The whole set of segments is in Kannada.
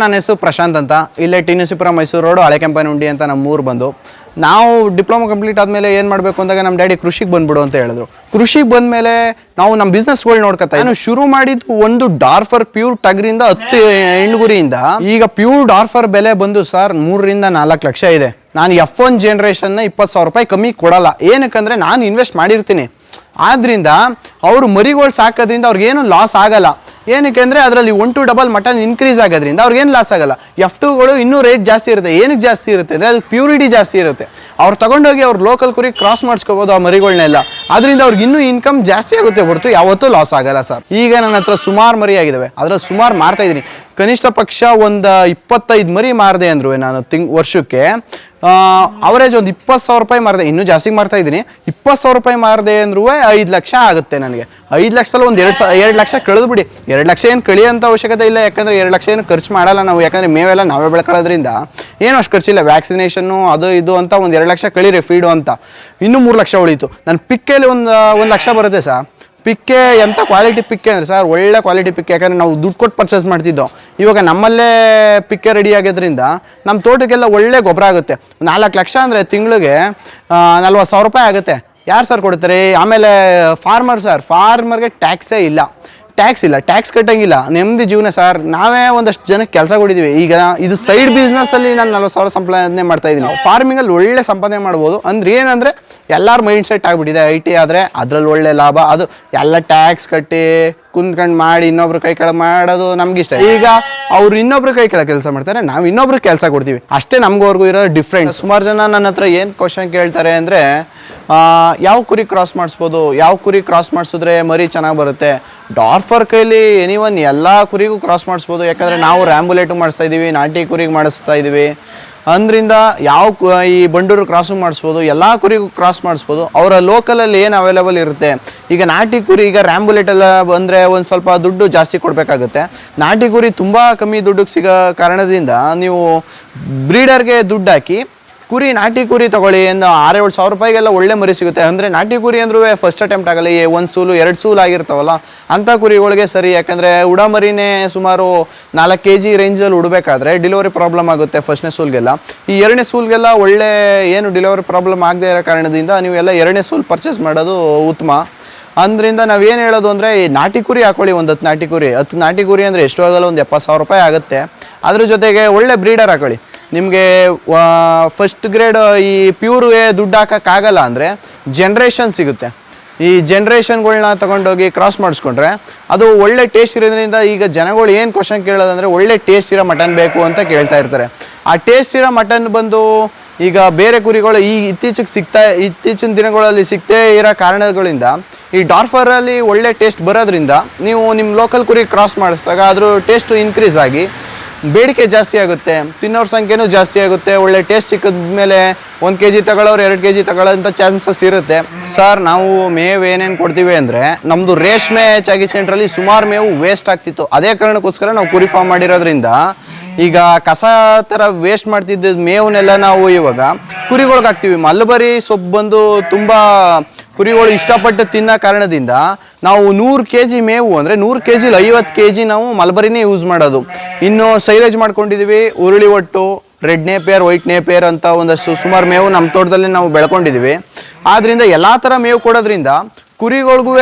ನನ್ನ ಹೆಸರು ಪ್ರಶಾಂತ್ ಅಂತ. ಇಲ್ಲೇ ಟಿ ಮೈಸೂರು ರೋಡು, ಹಳೆ ಉಂಡಿ ಅಂತ ನಮ್ಮ ಊರು ಬಂದು. ನಾವು ಡಿಪ್ಲೊಮಾ ಕಂಪ್ಲೀಟ್ ಆದಮೇಲೆ ಏನು ಮಾಡಬೇಕು ಅಂದಾಗ ನಮ್ಮ ಡ್ಯಾಡಿ ಕೃಷಿಗೆ ಬಂದ್ಬಿಡು ಅಂತ ಹೇಳಿದ್ರು. ಕೃಷಿಗೆ ಬಂದಮೇಲೆ ನಾವು ನಮ್ಮ ಬಿಸ್ನೆಸ್ಗಳು ನೋಡ್ಕೊತಾ ನಾನು ಶುರು ಮಾಡಿದ್ದು ಒಂದು ಡಾರ್ಫರ್ ಪ್ಯೂರ್ ಟಗ್ರಿಂದ ಹತ್ತು ಹೆಣ್ಗುರಿಯಿಂದ ಈಗ ಪ್ಯೂರ್ ಡಾರ್ಫರ್ ಬೆಲೆ ಬಂದು ಸರ್, ಮೂರರಿಂದ ನಾಲ್ಕು ಲಕ್ಷ ಇದೆ. ನಾನು ಎಫ್ ಒನ್ ಜನ್ರೇಷನ್ನ ಇಪ್ಪತ್ತು ಸಾವಿರ ರೂಪಾಯಿ ಕಮ್ಮಿ ಕೊಡಲ್ಲ. ಏನಕ್ಕಂದರೆ ನಾನು ಇನ್ವೆಸ್ಟ್ ಮಾಡಿರ್ತೀನಿ. ಆದ್ದರಿಂದ ಅವರು ಮರಿಗಳು ಸಾಕೋದ್ರಿಂದ ಅವ್ರಿಗೇನು ಲಾಸ್ ಆಗಲ್ಲ. ಏನಕ್ಕೆ ಅಂದರೆ ಅದರಲ್ಲಿ one to double mutton increase ಆಗೋದ್ರಿಂದ ಅವ್ರಿಗೇನು ಲಾಸ್ ಆಗಲ್ಲ. ಎಫ್ ಟುಗಳು ಇನ್ನೂ ರೇಟ್ ಜಾಸ್ತಿ ಇರುತ್ತೆ. ಏನಕ್ಕೆ ಜಾಸ್ತಿ ಇರುತ್ತೆ ಅಂದರೆ ಅದು ಪ್ಯೂರಿಟಿ ಜಾಸ್ತಿ ಇರುತ್ತೆ. ಅವ್ರು ತಗೊಂಡೋಗಿ ಅವ್ರು ಲೋಕಲ್ ಕುರಿ ಕ್ರಾಸ್ ಮಾಡಿಸ್ಕೋಬೋದು ಆ ಮರಿಗಳನ್ನೆಲ್ಲ ಅದರಿಂದ ಅವ್ರಿಗೆ ಇನ್ನೂ ಇನ್ಕಮ್ ಜಾಸ್ತಿ ಆಗುತ್ತೆ ಹೊರತು ಯಾವತ್ತೂ ಲಾಸ್ ಆಗಲ್ಲ ಸರ್. ಈಗ ನನ್ನ ಹತ್ರ ಸುಮಾರು ಮರಿ ಆಗಿದ್ದಾವೆ ಅದರಲ್ಲಿ ಸುಮಾರು ಮಾರ್ತಾ ಇದ್ದೀನಿ ಕನಿಷ್ಠ ಪಕ್ಷ ಒಂದು ಇಪ್ಪತ್ತೈದು ಮರಿ ಮಾರಿದೆ ಅಂದ್ರು ನಾನು ತಿಂಗ್ ವರ್ಷಕ್ಕೆ. ಅವರೇಜ್ ಒಂದು ಇಪ್ಪತ್ತು ಸಾವಿರ ರೂಪಾಯಿ ಮಾರಿದೆ, ಇನ್ನೂ ಜಾಸ್ತಿ ಮಾರ್ತಾ ಇದ್ದೀನಿ. ಇಪ್ಪತ್ತು ಸಾವಿರ ರೂಪಾಯಿ ಮಾರಿದೆ ಅಂದ್ರೂ ಐದು ಲಕ್ಷ ಆಗುತ್ತೆ ನನಗೆ. ಐದು ಲಕ್ಷದಲ್ಲಿ ಒಂದು ಎರಡು ಸಾವಿರ ಎರಡು ಲಕ್ಷ ಕಳೆದು ಬಿಡಿ. ಎರಡು ಲಕ್ಷ ಏನು ಕಳಿಯೋಂಥ ಅವಶ್ಯಕತೆ ಇಲ್ಲ, ಯಾಕಂದರೆ ಎರಡು ಲಕ್ಷ ಏನು ಖರ್ಚು ಮಾಡಲ್ಲ ನಾವು. ಯಾಕಂದರೆ ಮೇವೆಲ್ಲ ನಾವೇ ಬೆಳ್ಕೊಳ್ಳೋದ್ರಿಂದ ಏನು ಅಷ್ಟು ಖರ್ಚಿಲ್ಲ. ವ್ಯಾಕ್ಸಿನೇಷನ್ನು ಅದು ಇದು ಅಂತ ಒಂದು ಎರಡು ಲಕ್ಷ ಕಳೀರಿ ಫೀಡು ಅಂತ. ಇನ್ನೂ ಮೂರು ಲಕ್ಷ ಉಳೀತು. ನನ್ನ ಪಿಕ್ಕಲ್ಲಿ ಒಂದು ಒಂದು ಲಕ್ಷ ಬರುತ್ತೆ ಸರ್. ಪಿಕ್ಕೆ ಎಂಥ ಕ್ವಾಲಿಟಿ ಪಿಕ್ಕೆ ಅಂದರೆ ಸರ್ ಒಳ್ಳೆ ಕ್ವಾಲಿಟಿ ಪಿಕ್ಕೆ. ಯಾಕಂದರೆ ನಾವು ದುಡ್ಡು ಕೊಟ್ಟು ಪರ್ಚೇಸ್ ಮಾಡ್ತಿದ್ದೋ. ಇವಾಗ ನಮ್ಮಲ್ಲೇ ಪಿಕ್ಕೆ ರೆಡಿ ಆಗೋದ್ರಿಂದ ನಮ್ಮ ತೋಟಕ್ಕೆಲ್ಲ ಒಳ್ಳೆ ಗೊಬ್ಬರ ಆಗುತ್ತೆ. ನಾಲ್ಕು ಲಕ್ಷ ಅಂದರೆ ತಿಂಗಳಿಗೆ ನಲ್ವತ್ತು ಸಾವಿರ ರೂಪಾಯಿ ಆಗುತ್ತೆ. ಯಾರು ಸರ್ ಕೊಡ್ತಾರೆ? ಆಮೇಲೆ ಫಾರ್ಮರ್ ಸರ್ ಫಾರ್ಮರ್ಗೆ ಟ್ಯಾಕ್ಸೇ ಇಲ್ಲ. ಟ್ಯಾಕ್ಸ್ ಇಲ್ಲ ಟ್ಯಾಕ್ಸ್ ಕಟ್ಟಂಗಿಲ್ಲ. ನೆಮ್ಮದಿ ಜೀವನ ಸರ್. ನಾವೇ ಒಂದಷ್ಟು ಜನಕ್ಕೆ ಕೆಲಸ ಕೊಡಿದ್ದೀವಿ ಈಗ ಇದು ಸೈಡ್ ಬಿಸ್ನೆಸ್ಸಲ್ಲಿ ನಾನು ನಲ್ವತ್ತು ಸಾವಿರ ಸಂಪಾದನೆ ಮಾಡ್ತಾ ಇದ್ದೀನಿ ಫಾರ್ಮಿಂಗಲ್ಲಿ ಒಳ್ಳೆ ಸಂಪಾದನೆ ಮಾಡ್ಬೋದು. ಅಂದ್ರೆ ಏನಂದರೆ ಎಲ್ಲರ ಮೈಂಡ್ ಸೆಟ್ ಆಗಿಬಿಟ್ಟಿದೆ. ಐ ಟಿ ಆದರೆ ಅದ್ರಲ್ಲಿ ಒಳ್ಳೆ ಲಾಭ. ಅದು ಎಲ್ಲ ಟ್ಯಾಕ್ಸ್ ಕಟ್ಟಿ ಕುಂತ್ಕೊಂಡು ಮಾಡಿ ಇನ್ನೊಬ್ರು ಕೈ ಕೆಳಗೆ ಮಾಡೋದು ನಮ್ಗೆ ಇಷ್ಟ ಈಗ ಅವ್ರು ಇನ್ನೊಬ್ರು ಕೈ ಕೆಳಗೆ ಕೆಲಸ ಮಾಡ್ತಾರೆ ನಾವು ಇನ್ನೊಬ್ರು ಕೆಲಸ ಕೊಡ್ತೀವಿ. ಅಷ್ಟೇ ನಮಗವ್ರಿಗೂ ಇರೋ ಡಿಫ್ರೆಂಟ್ ಸುಮಾರು ಜನ ನನ್ನ ಹತ್ರ ಏನು ಕ್ವಶನ್ ಕೇಳ್ತಾರೆ ಅಂದರೆ ಯಾವ ಕುರಿ ಕ್ರಾಸ್ ಮಾಡಿಸ್ಬೋದು? ಯಾವ ಕುರಿ ಕ್ರಾಸ್ ಮಾಡಿಸಿದ್ರೆ ಮರಿ ಚೆನ್ನಾಗಿ ಬರುತ್ತೆ? ಡಾರ್ಫರ್ ಕೈಲಿ ಎನಿ ಒನ್ ಎಲ್ಲ ಕುರಿಗೂ ಕ್ರಾಸ್ ಮಾಡಿಸ್ಬೋದು. ಯಾಕಂದರೆ ನಾವು ರ್ಯಾಂಬುಲೇಟು ಮಾಡಿಸ್ತಾ ಇದ್ದೀವಿ ನಾಟಿ ಕುರಿಗೆ ಮಾಡಿಸ್ತಾ ಇದ್ದೀವಿ ಅಂದ್ರಿಂದ ಯಾವ ಈ ಬಂಡೂರು ಕ್ರಾಸು ಮಾಡಿಸ್ಬೋದು, ಎಲ್ಲ ಕುರಿಗೂ ಕ್ರಾಸ್ ಮಾಡಿಸ್ಬೋದು. ಅವರ ಲೋಕಲಲ್ಲಿ ಏನು ಅವೈಲೇಬಲ್ ಇರುತ್ತೆ? ಈಗ ನಾಟಿ ಕುರಿ, ಈಗ ರ್ಯಾಂಬುಲೆಟ್ ಎಲ್ಲ ಬಂದರೆ ಒಂದು ಸ್ವಲ್ಪ ದುಡ್ಡು ಜಾಸ್ತಿ ಕೊಡಬೇಕಾಗುತ್ತೆ. ನಾಟಿ ಕುರಿ ತುಂಬ ಕಮ್ಮಿ ದುಡ್ಡಿಗೆ ಸಿಗೋ ಕಾರಣದಿಂದ ನೀವು ಬ್ರೀಡರ್ಗೆ ದುಡ್ಡು ಹಾಕಿ ಕುರಿ, ನಾಟಿ ಕುರಿ ತಗೊಳ್ಳಿ ಒಂದು ಆರೇಳು ಸಾವಿರ ರೂಪಾಯಿಗೆಲ್ಲ ಒಳ್ಳೆ ಮರಿ ಸಿಗುತ್ತೆ. ಅಂದರೆ ನಾಟಿ ಕುರಿ ಅಂದ್ರೂ ಫಸ್ಟ್ ಅಟೆಂಪ್ಟ್ ಆಗಲ್ಲ ಒಂದು ಸೂಲು, ಎರಡು ಸೂಲು ಆಗಿರ್ತಾವಲ್ಲ, ಅಂಥ ಕುರಿಗಳಿಗೆ ಸರಿ. ಯಾಕಂದರೆ ಉಡಮರಿನೇ ಸುಮಾರು ನಾಲ್ಕು ಕೆ ಜಿ ರೇಂಜಲ್ಲಿ ಉಡಬೇಕಾದ್ರೆ ಡಿಲಿವರಿ ಪ್ರಾಬ್ಲಮ್ ಆಗುತ್ತೆ ಫಸ್ಟ್ನೇ ಸೂಲ್ಗೆಲ್ಲ. ಈ ಎರಡನೇ ಸೂಲ್ಗೆಲ್ಲ ಒಳ್ಳೆ ಏನು ಡಿಲಿವರಿ ಪ್ರಾಬ್ಲಮ್ ಆಗದೆ ಇರೋ ಕಾರಣದಿಂದ ನೀವು ಎಲ್ಲ ಎರಡನೇ ಸೂಲ್ ಪರ್ಚೇಸ್ ಮಾಡೋದು ಉತ್ತಮ. ಅಂದ್ರಿಂದ ನಾವೇನು ಹೇಳೋದು ಅಂದರೆ, ಈ ನಾಟಿ ಕುರಿ ಹಾಕೊಳ್ಳಿ, ಒಂದು ಹತ್ತು ನಾಟಿ ಕುರಿ. ಹತ್ತು ನಾಟಿ ಕುರಿ ಅಂದರೆ ಎಷ್ಟು ಆಗಲ್ಲ, ಒಂದು ಎಪ್ಪತ್ತು ಸಾವಿರ ರೂಪಾಯಿ ಆಗುತ್ತೆ. ಅದ್ರ ಜೊತೆಗೆ ಒಳ್ಳೆ ಬ್ರೀಡರ್ ಹಾಕೊಳ್ಳಿ. ನಿಮಗೆ ಫಸ್ಟ್ ಗ್ರೇಡ್ ಈ ಪ್ಯೂರ್ ವೇ ದುಡ್ಡು ಹಾಕೋಕ್ಕಾಗಲ್ಲ ಅಂದರೆ ಜನ್ರೇಷನ್ ಸಿಗುತ್ತೆ. ಈ ಜನ್ರೇಷನ್ಗಳನ್ನ ತೊಗೊಂಡೋಗಿ ಕ್ರಾಸ್ ಮಾಡಿಸ್ಕೊಂಡ್ರೆ ಅದು ಒಳ್ಳೆ ಟೇಸ್ಟ್ ಇರೋದ್ರಿಂದ ಈಗ ಜನಗಳು ಏನು ಕ್ವಶನ್ ಕೇಳೋದಂದ್ರೆ ಒಳ್ಳೆ ಟೇಸ್ಟ್ ಇರೋ ಮಟನ್ ಬೇಕು ಅಂತ ಕೇಳ್ತಾ ಇರ್ತಾರೆ. ಆ ಟೇಸ್ಟ್ ಇರೋ ಮಟನ್ ಬಂದು ಈಗ ಬೇರೆ ಕುರಿಗಳು ಈ ಇತ್ತೀಚೆಗೆ ಸಿಗ್ತಾ, ಇತ್ತೀಚಿನ ದಿನಗಳಲ್ಲಿ ಸಿಗ್ತೇ ಇರೋ ಕಾರಣಗಳಿಂದ ಈ ಡಾರ್ಫರಲ್ಲಿ ಒಳ್ಳೆ ಟೇಸ್ಟ್ ಬರೋದ್ರಿಂದ ನೀವು ನಿಮ್ಮ ಲೋಕಲ್ ಕುರಿ ಕ್ರಾಸ್ ಮಾಡಿಸಿದಾಗ ಅದ್ರ ಟೇಸ್ಟು ಇನ್ಕ್ರೀಸ್ ಆಗಿ ಬೇಡಿಕೆ ಜಾಸ್ತಿ ಆಗುತ್ತೆ, ತಿನ್ನೋರ ಸಂಖ್ಯೆನೂ ಜಾಸ್ತಿ ಆಗುತ್ತೆ, ಒಳ್ಳೆ ಟೇಸ್ಟ್ ಸಿಕ್ಕಿದ ಮೇಲೆ ಒಂದು ಕೆ ಜಿ ತಗೊಳ್ಳೋರು ಎರಡು ಕೆ ಜಿ ತಗೊಳ್ಳೋಂಥ ಚಾನ್ಸಸ್ ಇರುತ್ತೆ. ಸರ್ ನಾವು ಮೇವು ಏನೇನು ಕೊಡ್ತೀವಿ ಅಂದರೆ ನಮ್ಮದು ರೇಷ್ಮೆ ಹೆಚ್ಚಾಗಿ ಸೆಂಟ್ರಲ್ಲಿ ಸುಮಾರು ಮೇವು ವೇಸ್ಟ್ ಆಗ್ತಿತ್ತು. ಅದೇ ಕಾರಣಕ್ಕೋಸ್ಕರ ನಾವು ಕುರಿ ಫಾರ್ಮ್ ಮಾಡಿರೋದ್ರಿಂದ ಈಗ ಕಸ ಥರ ವೇಸ್ಟ್ ಮಾಡ್ತಿದ್ದ ಮೇವನ್ನೆಲ್ಲ ನಾವು ಇವಾಗ ಕುರಿಗಳಿಗೆ ಹಾಕ್ತೀವಿ. ಮಲ್ಬರಿ ಸೊಪ್ಪು ಬಂದು ತುಂಬ ಕುರಿಗಳು ಇಷ್ಟಪಟ್ಟು ತಿನ್ನೋ ಕಾರಣದಿಂದ ನಾವು ನೂರು ಕೆ ಜಿ ಮೇವು ಅಂದರೆ ನೂರು ಕೆ ಜಿಲಿ ಐವತ್ತು ಕೆ ಜಿ ನಾವು ಮಲ್ಬರಿನೇ ಯೂಸ್ ಮಾಡೋದು. ಇನ್ನು ಸೈಲೇಜ್ ಮಾಡ್ಕೊಂಡಿದ್ದೀವಿ ಉರುಳಿ ಒಟ್ಟು ರೆಡ್ ನೇಪೇರ್ ವೈಟ್ ನೇಪೇರ್ ಅಂತ ಒಂದಷ್ಟು ಸುಮಾರು ಮೇವು ನಮ್ಮ ತೋಟದಲ್ಲಿ ನಾವು ಬೆಳ್ಕೊಂಡಿದ್ದೀವಿ ಆದ್ದರಿಂದ ಎಲ್ಲ ಥರ ಮೇವು ಕೊಡೋದ್ರಿಂದ ಕುರಿಗಳಿಗೂ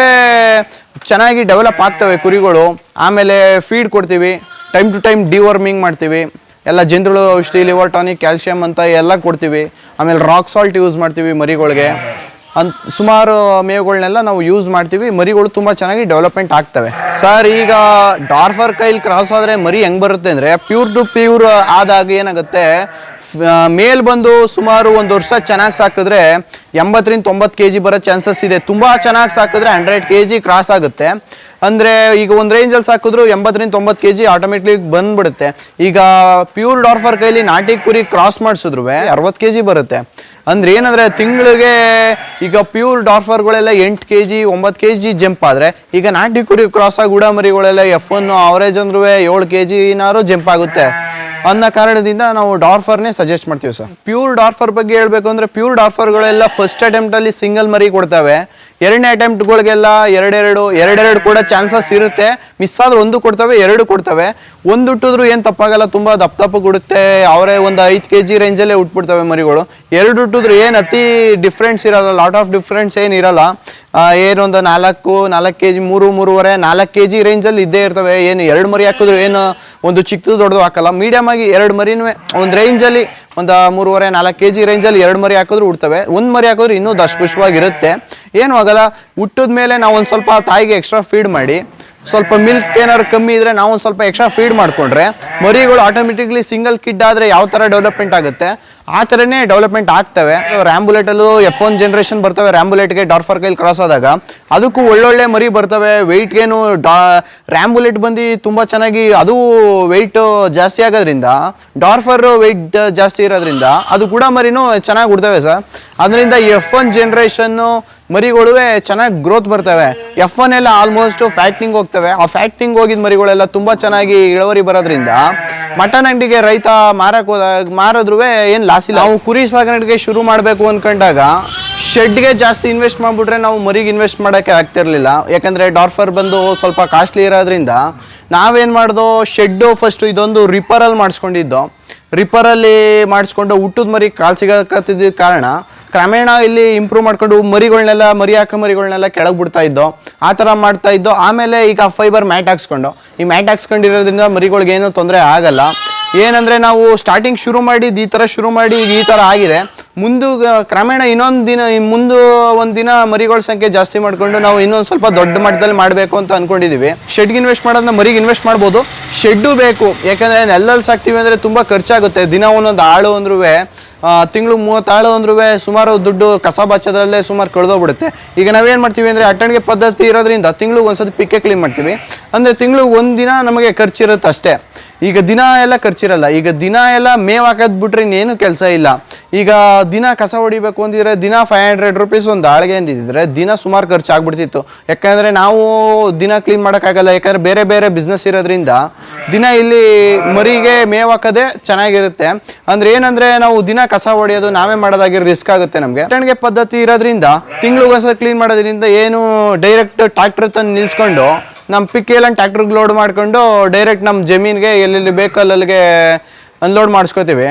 ಚೆನ್ನಾಗಿ ಡೆವಲಪ್ ಆಗ್ತವೆ ಕುರಿಗಳು. ಆಮೇಲೆ ಫೀಡ್ ಕೊಡ್ತೀವಿ ಟೈಮ್ ಟು ಟೈಮ್ ಡಿವರ್ಮಿಂಗ್ ಮಾಡ್ತೀವಿ. ಎಲ್ಲ ಜಂತುಳು ಔಷಧಿ ಲಿವರ್ ಟಾನಿಕ್ ಕ್ಯಾಲ್ಶಿಯಂ ಅಂತ ಎಲ್ಲ ಕೊಡ್ತೀವಿ. ಆಮೇಲೆ ರಾಕ್ ಸಾಲ್ಟ್ ಯೂಸ್ ಮಾಡ್ತೀವಿ ಮರಿಗಳಿಗೆ. ಅಂತ ಸುಮಾರು ಮೇವುಗಳನ್ನೆಲ್ಲ ನಾವು ಯೂಸ್ ಮಾಡ್ತೀವಿ. ಮರಿಗಳು ತುಂಬ ಚೆನ್ನಾಗಿ ಡೆವಲಪ್ಮೆಂಟ್ ಆಗ್ತವೆ. ಸರ್ ಈಗ ಡಾರ್ಫರ್ ಕೈಲ್ ಕ್ರಾಸ್ ಆದರೆ ಮರಿ ಹೆಂಗೆ ಬರುತ್ತೆ ಅಂದರೆ ಪ್ಯೂರ್ ಟು ಪ್ಯೂರ್ ಆದಾಗ ಏನಾಗುತ್ತೆ? ಮೇಲ್ ಬಂದು ಸುಮಾರು ಒಂದು ವರ್ಷ ಚೆನ್ನಾಗಿ ಸಾಕಿದ್ರೆ ಎಂಬತ್ತರಿಂದ ತೊಂಬತ್ತು ಕೆ ಜಿ ಬರೋ ಚಾನ್ಸಸ್ ಇದೆ. ತುಂಬ ಚೆನ್ನಾಗಿ ಸಾಕಿದ್ರೆ ಹಂಡ್ರೆಡ್ ಕೆ ಜಿ ಕ್ರಾಸ್ ಆಗುತ್ತೆ. ಅಂದರೆ ಈಗ ಒಂದು ರೇಂಜಲ್ಲಿ ಸಾಕಿದ್ರು ಎಂಬತ್ತರಿಂದ ತೊಂಬತ್ತು ಕೆ ಜಿ ಆಟೋಮೆಟಿಕ್ ಬಂದ್ಬಿಡುತ್ತೆ. ಈಗ ಪ್ಯೂರ್ ಡಾರ್ಫರ್ ಕೈಲಿ ನಾಟಿ ಕುರಿ ಕ್ರಾಸ್ ಮಾಡಿಸಿದ್ರು ಅರವತ್ತು ಕೆ ಜಿ ಬರುತ್ತೆ. ಅಂದ್ರೆ ಏನಂದ್ರೆ ತಿಂಗಳಿಗೆ ಈಗ ಪ್ಯೂರ್ ಡಾರ್ಫರ್ಗಳೆಲ್ಲ ಎಂಟು ಕೆ ಜಿ ಒಂಬತ್ತು ಕೆ ಜಿ ಜಂಪ್ ಆದರೆ ಈಗ ನಾಟಿ ಕುರಿ ಕ್ರಾಸ್ ಆಗಿ ಉಡ ಮರಿಗಳೆಲ್ಲ ಎಫ್ ಒನ್ ಅವರೇಜ್ ಅಂದ್ರೂ ಏಳು ಕೆ ಜಿನಾರು ಜಂಪ್ ಆಗುತ್ತೆ. ಅನ್ನೋ ಕಾರಣದಿಂದ ನಾವು ಡಾರ್ಫರ್ನೇ ಸಜೆಸ್ಟ್ ಮಾಡ್ತೀವಿ ಸರ್. ಪ್ಯೂರ್ ಡಾರ್ಫರ್ ಬಗ್ಗೆ ಹೇಳಬೇಕು ಅಂದ್ರೆ ಪ್ಯೂರ್ ಡಾರ್ಫರ್ಗಳೆಲ್ಲ ಫಸ್ಟ್ ಅಟೆಂಪ್ಟಲ್ಲಿ ಸಿಂಗಲ್ ಮರಿ ಕೊಡ್ತವೆ. ಎರಡನೇ ಅಟೆಂಪ್ಟ್ಗಳಿಗೆಲ್ಲ ಎರಡೆರಡು ಎರಡೆರಡು ಕೂಡ ಚಾನ್ಸಸ್ ಇರುತ್ತೆ. ಮಿಸ್ ಆದ್ರೆ ಒಂದು ಕೊಡ್ತವೆ, ಎರಡು ಕೊಡ್ತವೆ. ಒಂದು ಹುಟ್ಟಿದ್ರು ಏನು ತಪ್ಪಾಗಲ್ಲ, ತುಂಬ ದಪ್ಪ ದಪ್ಪ ಕೊಡುತ್ತೆ. ಅವರೇ ಒಂದು ಐದು ಕೆ ಜಿ ರೇಂಜಲ್ಲೇ ಉಟ್ಬಿಡ್ತವೆ ಮರಿಗಳು. ಎರಡು ಹುಟ್ಟಿದ್ರು ಏನು ಅತಿ ಡಿಫ್ರೆನ್ಸ್ ಇರಲ್ಲ ಲಾಟ್ ಆಫ್ ಡಿಫ್ರೆನ್ಸ್ ಏನು ಇರಲ್ಲ. ಏನೊಂದು ನಾಲ್ಕು ನಾಲ್ಕು ಕೆ ಜಿ ಮೂರು, ಮೂರುವರೆ, ನಾಲ್ಕು ಕೆ ಜಿ ರೇಂಜಲ್ಲಿ ಇದ್ದೇ ಇರ್ತವೆ. ಏನು ಎರಡು ಮರಿ ಹಾಕಿದ್ರು ಏನು ಒಂದು ಚಿಕ್ಕದು ದೊಡ್ಡದು ಹಾಕಲ್ಲ. ಮೀಡಿಯಮ್ ಆಗಿ ಎರಡು ಮರಿನೂ ಒಂದು ರೇಂಜಲ್ಲಿ ಒಂದು ಮೂರುವರೆ, ನಾಲ್ಕು ಕೆ ಜಿ ರೇಂಜಲ್ಲಿ ಎರಡು ಮರಿ ಹಾಕಿದ್ರು ಉಡ್ತವೆ. ಒಂದು ಮರಿ ಹಾಕಿದ್ರು ಇನ್ನೂ ದಶಪುಷ್ಪವಾಗಿರುತ್ತೆ. ಏನು ಆಗಲ್ಲ, ಹುಟ್ಟಿದ ಮೇಲೆ ನಾವು ಒಂದು ಸ್ವಲ್ಪ ತಾಯಿಗೆ ಎಕ್ಸ್ಟ್ರಾ ಫೀಡ್ ಮಾಡಿ, ಸ್ವಲ್ಪ ಮಿಲ್ಕ್ ಏನಾದ್ರು ಕಮ್ಮಿ ಇದ್ರೆ ನಾವು ಒಂದು ಸ್ವಲ್ಪ ಎಕ್ಸ್ಟ್ರಾ ಫೀಡ್ ಮಾಡಿಕೊಂಡ್ರೆ ಮರಿಗಳು ಆಟೋಮೆಟಿಕ್ಲಿ ಸಿಂಗಲ್ ಕಿಡ್ ಆದರೆ ಯಾವ ಥರ ಡೆವಲಪ್ಮೆಂಟ್ ಆಗುತ್ತೆ? ಆ ಥರನೇ ಡೆವಲಪ್ಮೆಂಟ್ ಆಗ್ತವೆ ರ್ಯಾಂಬುಲೆಟಲ್ಲೂ ಎಫ್ ಒನ್ ಜನ್ರೇಷನ್ ಬರ್ತವೆ. ರ್ಯಾಂಬುಲೆಟ್ಗೆ ಡಾರ್ಫರ್ ಕೈಲ್ ಕ್ರಾಸ್ ಆದಾಗ ಅದಕ್ಕೂ ಒಳ್ಳೊಳ್ಳೆ ಮರಿ ಬರ್ತವೆ. ವೆಯ್ಟ್ಗೇನು ಡಾ ರ್ಯಾಂಬುಲೆಟ್ ಬಂದು ತುಂಬ ಚೆನ್ನಾಗಿ ಅದು ವೆಯ್ಟ್ ಜಾಸ್ತಿ ಆಗೋದ್ರಿಂದ ಡಾರ್ಫರ್ ವೆಯ್ಟ್ ಜಾಸ್ತಿ ಇರೋದ್ರಿಂದ ಅದು ಕೂಡ ಮರಿನೂ ಚೆನ್ನಾಗಿ ಉಡ್ತವೆ ಸರ್. ಅದರಿಂದ ಎಫ್ ಒನ್ ಜನ್ರೇಷನ್ನು ಮರಿಗಳು ಚೆನ್ನಾಗಿ ಗ್ರೋತ್ ಬರ್ತವೆ. ಎಫ್ ಒನ್ ಎಲ್ಲ ಆಲ್ಮೋಸ್ಟ್ ಫ್ಯಾಕ್ಟಿಂಗ್ ಹೋಗ್ತವೆ. ಆ ಫ್ಯಾಕ್ಟಿಂಗ್ ಹೋಗಿದ ಮರಿಗಳೆಲ್ಲ ತುಂಬ ಚೆನ್ನಾಗಿ ಇಳುವರಿ ಬರೋದ್ರಿಂದ ಮಟನ್ ಅಂಗಡಿಗೆ ರೈತ ಮಾರಕ್ ಹೋದಾಗ ಮಾರಿದ್ರೂ ಏನು ಲಾಸ್ ಇಲ್ಲ ನಾವು ಕುರಿ ಸಾಗಣೆಗೆ ಶುರು ಮಾಡಬೇಕು ಅನ್ಕೊಂಡಾಗ ಶೆಡ್ಗೆ ಜಾಸ್ತಿ ಇನ್ವೆಸ್ಟ್ ಮಾಡಿಬಿಟ್ರೆ ನಾವು ಮರಿಗೆ ಇನ್ವೆಸ್ಟ್ ಮಾಡೋಕ್ಕೆ ಆಗ್ತಿರ್ಲಿಲ್ಲ. ಯಾಕಂದರೆ ಡಾರ್ಫರ್ ಬಂದು ಸ್ವಲ್ಪ ಕಾಸ್ಟ್ಲಿ ಇರೋದ್ರಿಂದ ನಾವೇನು ಮಾಡ್ದೋ ಶೆಡ್ಡು ಫಸ್ಟು ಇದೊಂದು ರಿಪರಲ್ಲಿ ಮಾಡಿಸ್ಕೊಂಡಿದ್ದು. ರಿಪರಲ್ಲಿ ಮಾಡಿಸ್ಕೊಂಡು ಹುಟ್ಟದ ಮರಿ ಕಾಲು ಸಿಗಕತ್ತಿದ್ದ ಕಾರಣ ಕ್ರಮೇಣ ಇಲ್ಲಿ ಇಂಪ್ರೂವ್ ಮಾಡ್ಕೊಂಡು ಮರಿಗಳನ್ನೆಲ್ಲ ಮರಿ ಹಾಕ ಮರಿಗಳನ್ನೆಲ್ಲ ಕೆಳಗೆ ಬಿಡ್ತಾ ಇದ್ದೋ, ಆ ಥರ ಮಾಡ್ತಾ ಇದ್ದೋ, ಆಮೇಲೆ ಈಗ ಫೈಬರ್ ಮ್ಯಾಟ್ ಹಾಕ್ಸ್ಕೊಂಡು. ಈ ಮ್ಯಾಟ್ ಹಾಕ್ಸ್ಕೊಂಡಿರೋದ್ರಿಂದ ಮರಿಗಳಿಗೇನು ತೊಂದರೆ ಆಗಲ್ಲ. ಏನಂದರೆ ನಾವು ಸ್ಟಾರ್ಟಿಂಗ್ ಶುರು ಮಾಡಿದ್ದು ಈ ಥರ ಶುರು ಮಾಡಿ ಈಗ ಈ ಥರ ಆಗಿದೆ. ಮುಂದು ಕ್ರಮೇಣ ಇನ್ನೊಂದು ದಿನ ಮುಂದೆ ಒಂದು ದಿನ ಮರಿಗಳ ಸಂಖ್ಯೆ ಜಾಸ್ತಿ ಮಾಡ್ಕೊಂಡು ನಾವು ಇನ್ನೊಂದು ಸ್ವಲ್ಪ ದೊಡ್ಡ ಮಟ್ಟದಲ್ಲಿ ಮಾಡಬೇಕು ಅಂತ ಅನ್ಕೊಂಡಿದೀವಿ. ಶೆಡ್ಗೆ ಇನ್ವೆಸ್ಟ್ ಮಾಡೋದನ್ನ ಮರಿಗೆ ಇನ್ವೆಸ್ಟ್ ಮಾಡ್ಬೋದು. ಶೆಡ್ಡು ಬೇಕು. ಯಾಕಂದರೆ ನೆಲ್ಲಲ್ಲಿ ಸಾಕ್ತೀವಿ ಅಂದರೆ ತುಂಬ ಖರ್ಚಾಗುತ್ತೆ. ದಿನ ಒಂದೊಂದು ಆಳು ಅಂದ್ರೂ ತಿಂಗಳು ಮೂವತ್ತು ಆಳು ಅಂದ್ರೂ ಸುಮಾರು ದುಡ್ಡು ಕಸ ಬಚ್ಚೋದ್ರಲ್ಲೇ ಸುಮಾರು ಕಳೆದೋಗ್ಬಿಡುತ್ತೆ. ಈಗ ನಾವೇನು ಮಾಡ್ತೀವಿ ಅಂದರೆ ಅಟ್ಟಣಿಗೆ ಪದ್ಧತಿ ಇರೋದ್ರಿಂದ ತಿಂಗಳು ಒಂದ್ಸತಿ ಪಿಕ್ಕೆ ಕ್ಲೀನ್ ಮಾಡ್ತೀವಿ. ಅಂದರೆ ತಿಂಗಳು ಒಂದು ದಿನ ನಮಗೆ ಖರ್ಚಿರುತ್ತೆ ಅಷ್ಟೇ ಈಗ ದಿನ ಎಲ್ಲ ಖರ್ಚಿರಲ್ಲ. ಈಗ ದಿನ ಎಲ್ಲ ಮೇವ್ ಹಾಕೋದು ಬಿಟ್ರೆ ಇನ್ನೇನು ಕೆಲಸ ಇಲ್ಲ. ಈಗ ದಿನ ಕಸ ಹೊಡಿಬೇಕು ಅಂದಿದ್ರೆ ದಿನ ಫೈವ್ ಹಂಡ್ರೆಡ್ ರುಪೀಸ್ ಒಂದು ಆಳಿಗೆ ಅಂದಿದ್ರೆ ದಿನ ಸುಮಾರು ಖರ್ಚು ಆಗ್ಬಿಡ್ತಿತ್ತು ಯಾಕಂದರೆ ನಾವು ದಿನ ಕ್ಲೀನ್ ಮಾಡೋಕ್ಕಾಗಲ್ಲ. ಯಾಕಂದರೆ ಬೇರೆ ಬೇರೆ ಬಿಸ್ನೆಸ್ ಇರೋದ್ರಿಂದ ದಿನ ಇಲ್ಲಿ ಮರಿಗೆ ಮೇವ್ ಹಾಕೋದೇ ಚೆನ್ನಾಗಿರುತ್ತೆ. ಅಂದ್ರೆ ಏನಂದ್ರೆ ನಾವು ದಿನ ಕಸ ಹೊಡೆಯೋದು ನಾವೇ ಮಾಡೋದಾಗಿ ರಿಸ್ಕ್ ಆಗುತ್ತೆ ನಮಗೆ. ಅಟ್ಟಣಿಗೆ ಪದ್ಧತಿ ಇರೋದ್ರಿಂದ ತಿಂಗಳಿಗೊಂದ್ಸಲ ಕ್ಲೀನ್ ಮಾಡೋದ್ರಿಂದ ಏನು ಡೈರೆಕ್ಟ್ ಟ್ರಾಕ್ಟರ್ ತಂದು ನಿಲ್ಸ್ಕೊಂಡು ನಮ್ಮ ಪಿಕ್ಕೆಲ್ಲ ಟ್ಯಾಕ್ಟ್ರಿಗೆ ಲೋಡ್ ಮಾಡ್ಕೊಂಡು ಡೈರೆಕ್ಟ್ ನಮ್ಮ ಜಮೀನಿಗೆ ಎಲ್ಲೆಲ್ಲಿ ಬೇಕೋ ಅಲ್ಲಿಗೆ ಅನ್ಲೋಡ್ ಮಾಡಿಸ್ಕೋತೀವಿ.